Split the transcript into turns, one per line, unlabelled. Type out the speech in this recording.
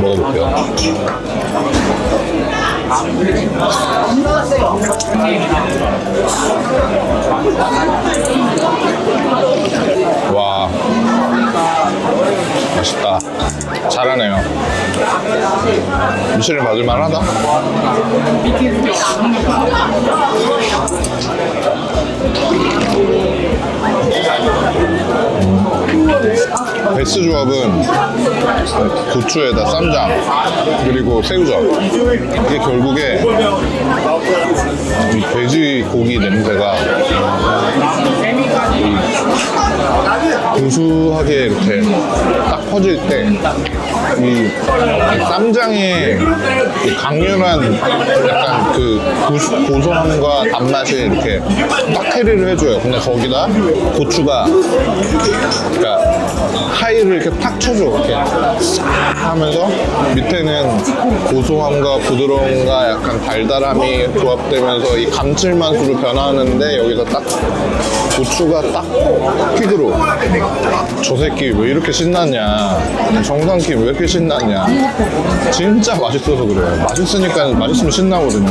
먹어볼게요. 와 맛있다. 잘하네요. 미슐린 받을 만하다. 베스 조합은 고추에다 쌈장 그리고 새우젓. 이게 결국에 이 돼지 고기 냄새가 이 고소하게 이렇게 딱 퍼질 때 이 쌈장의 이 강렬한 약간 그 고소, 고소함과 단맛이 이렇게 딱 캐리를 해줘요. 근데 거기다 고추가 그러니까 하이를 이렇게 탁 쳐줘 이렇게 싹 하면서 밑에는 고소함과 부드러움과 약간 달달함이 조합되면서 이 감칠맛으로 변하는데 여기서 딱 고추가 딱 킥으로 저 새끼 왜 이렇게 신났냐? 정상킴 왜 이렇게 신났냐? 진짜 맛있어서 그래요. 맛있으니까 맛있으면 신나거든요